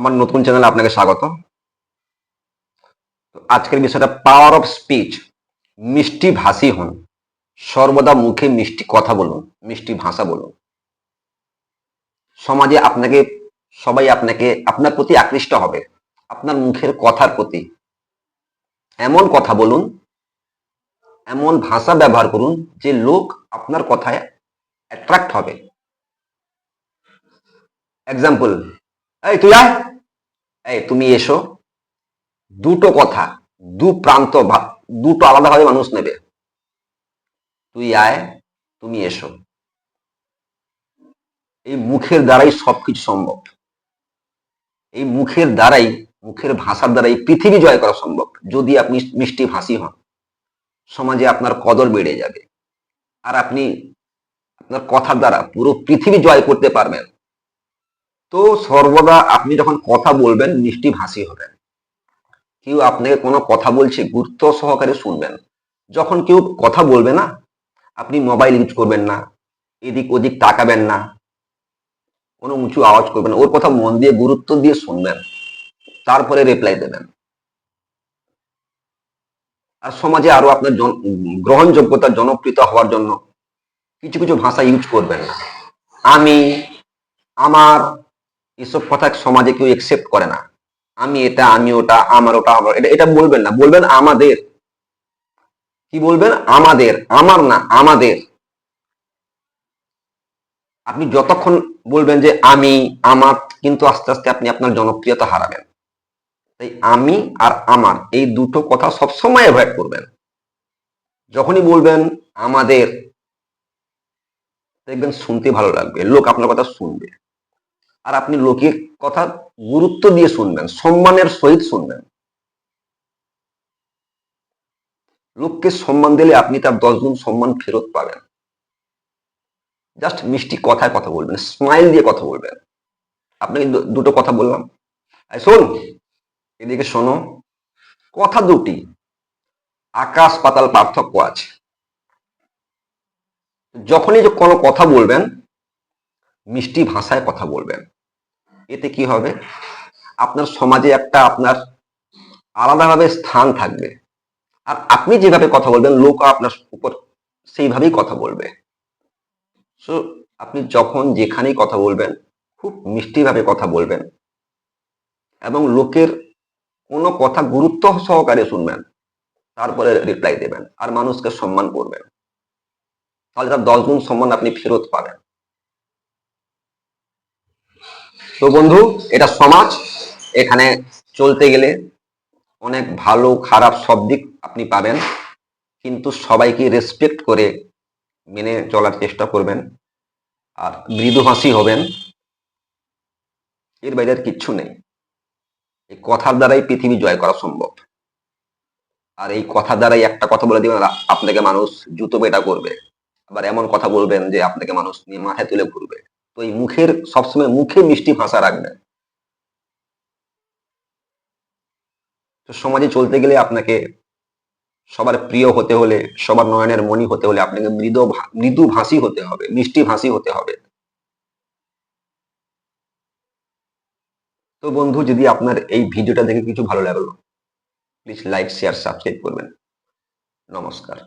আমার নতুন চ্যানেলে আপনাকে স্বাগত। আজকের বিষয়টা পাওয়ার অফ স্পিচ মিষ্টি ভাষী হন। সর্বদা মুখে মিষ্টি কথা বলুন, মিষ্টি ভাষা বলুন। সমাজে আপনাকে, সবাই আপনাকে, আপনার প্রতি আকৃষ্ট হবে, আপনার মুখের কথার প্রতি। এমন কথা বলুন, এমন ভাষা ব্যবহার করুন, যে লোক আপনার কথায় অ্যাট্রাক্ট হবে। এক্সাম্পল এই তুই আয়। তুমি এসো। দুটো কথা, দু প্রান্ত দুটো আলাদাভাবে মানুষ নেবে। তুই আয়, তুমি এসো। এই মুখের দ্বারাই সবকিছু সম্ভব। এই মুখের দ্বারাই, মুখের ভাষার দ্বারাই পৃথিবী জয় করা সম্ভব, যদি আপনি মিষ্টি ভাষী হন। সমাজে আপনার কদর বেড়ে যাবে। আর আপনি, আপনার কথার দ্বারা পুরো পৃথিবী জয় করতে পারবেন। তো সর্বদা আপনি যখন কথা বলবেন, মিষ্টি ভাষী হবেন। কেউ আপনাকে কোনো কথা বলছে, গুরুত্ব সহকারে শুনবেন। যখন কেউ কথা বলবে না, আপনি মোবাইল ইউজ করবেন না, এদিক ওদিক তাকাবেন না, কোনো উঁচু আওয়াজ করবেন ওর কথা মন দিয়ে, গুরুত্ব দিয়ে শুনবেন, তারপরে রিপ্লাই দেবেন। আর সমাজে আরও আপনার গ্রহণযোগ্যতা জনপ্রিয়তা হওয়ার জন্য কিছু কিছু ভাষা ইউজ করবেন না। আমি, আমার এসব কথা সমাজে কেউ একসেপ্ট করে না। আমি এটা, আমি ওটা, আমার ওটা, আমার এটা এটা বলবেন না। বলবেন আমাদের। কি বলবেন? আমাদের। আমার না, আমাদের। আপনি যতক্ষণ বলবেন যে আমি, আমার, কিন্তু আস্তে আস্তে আপনি আপনার জনপ্রিয়তা হারাবেন। তাই আমি আর আমার, এই দুটো কথা সবসময় অ্যাভয়েড করবেন। যখনই বলবেন আমাদের, দেখবেন শুনতে ভালো লাগবে। লোক আপনার কথা শুনবে। আর আপনি লোকের কথা গুরুত্ব দিয়ে শুনবেন, সম্মানের সহিত শুনবেন। লোককে সম্মান দিলে আপনি তার দশ গুণ সম্মান ফেরত পাবেন। জাস্ট মিষ্টি কথায় কথা বলবেন, স্মাইল দিয়ে কথা বলবেন। আপনাকে দুটো কথা বললাম। শোন, এদিকে শোনো, কথা দুটি, আকাশ পাতাল পার্থক্য আছে। যখনই যে কোনো কথা বলবেন মিষ্টি ভাষায় কথা বলবেন। এতে কি হবে? আপনার সমাজে একটা আপনার আলাদাভাবে স্থান থাকবে। আর আপনি যেভাবে কথা বলবেন, লোক আপনার উপর সেইভাবেই কথা বলবে। সো আপনি যখন যেখানেই কথা বলবেন, খুব মিষ্টিভাবে কথা বলবেন এবং লোকের কোনো কথা গুরুত্ব সহকারে শুনবেন, তারপরে রিপ্লাই দেবেন আর মানুষকে সম্মান করবেন। তাহলে তার দশ গুণ সম্মান আপনি ফেরত পাবেন। তো বন্ধু, এটা সমাজ। এখানে চলতে গেলে অনেক ভালো, খারাপ সব দিক আপনি পাবেন। কিন্তু সবাইকে রেসপেক্ট করে মেনে চলার চেষ্টা করবেন। আর মৃদুহাসী হবেন। এর বাইরে আর কিচ্ছু নেই। এই কথার দ্বারাই পৃথিবী জয় করা সম্ভব। আর এই কথার দ্বারাই একটা কথা বলে দিবেন, আপনাকে মানুষ জুতো পেটা করবে। আবার এমন কথা বলবেন যে আপনাকে মানুষ নিয়ে মাথায় তুলে ঘুরবে। তো এই মুখের, সবসময় মুখে মিষ্টি ভাষা রাখবেন তো সমাজে চলতে গেলে আপনাকে সবার প্রিয় হতে হলে, সবার নয়নের মণি হতে হলে আপনাকে মৃদু মৃদু ভাষী হতে হবে, মিষ্টি ভাষী হতে হবে। তো বন্ধু, যদি আপনার এই ভিডিওটা দেখে কিছু ভালো লাগল প্লিজ লাইক শেয়ার সাবস্ক্রাইব করবেন। নমস্কার।